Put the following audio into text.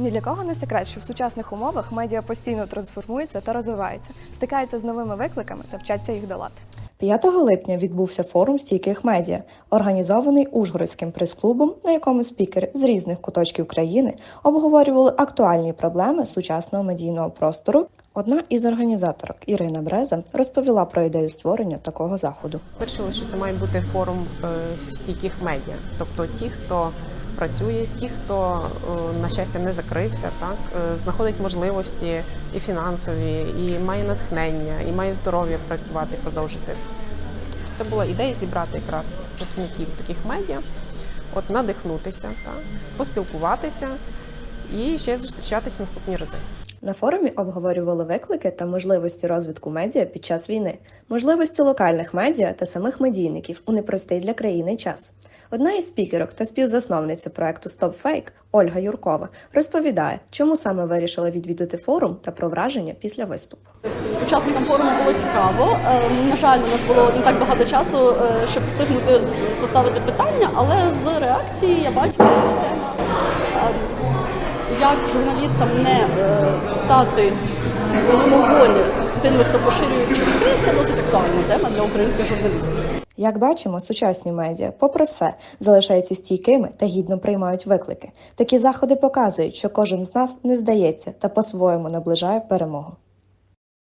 Ні для кого не секрет, що в сучасних умовах медіа постійно трансформуються та розвиваються, стикаються з новими викликами та вчаться їх долати. 5 липня відбувся форум стійких медіа, організований Ужгородським прес-клубом, на якому спікери з різних куточків країни обговорювали актуальні проблеми сучасного медійного простору. Одна із організаторок Ірина Бреза розповіла про ідею створення такого заходу. Вирішили, що це має бути форум е, стійких медіа, тобто ті, хто працює, ті, хто е, на щастя не закрився, так е, знаходить можливості і фінансові, і має натхнення, і має здоров'я працювати, продовжити. Це була ідея зібрати якраз представників таких медіа, от надихнутися, так, поспілкуватися і ще зустрічатись наступні рази. На форумі обговорювали виклики та можливості розвитку медіа під час війни, можливості локальних медіа та самих медійників у непростий для країни час. Одна із спікерок та співзасновниця проекту Stop Fake Ольга Юркова розповідає, чому саме вирішила відвідати форум та про враження після виступу. Учасникам форуму було цікаво. Е, На жаль, у нас було не так багато часу, е, щоб встигнути поставити питання, але з реакції я бачу, що тема е, як журналістам не е, стати волі тими, хто поширює чутки, це досить актуальна тема для українських журналістів. Як бачимо, сучасні медіа, попри все, залишаються стійкими та гідно приймають виклики. Такі заходи показують, що кожен з нас не здається та по-своєму наближає перемогу.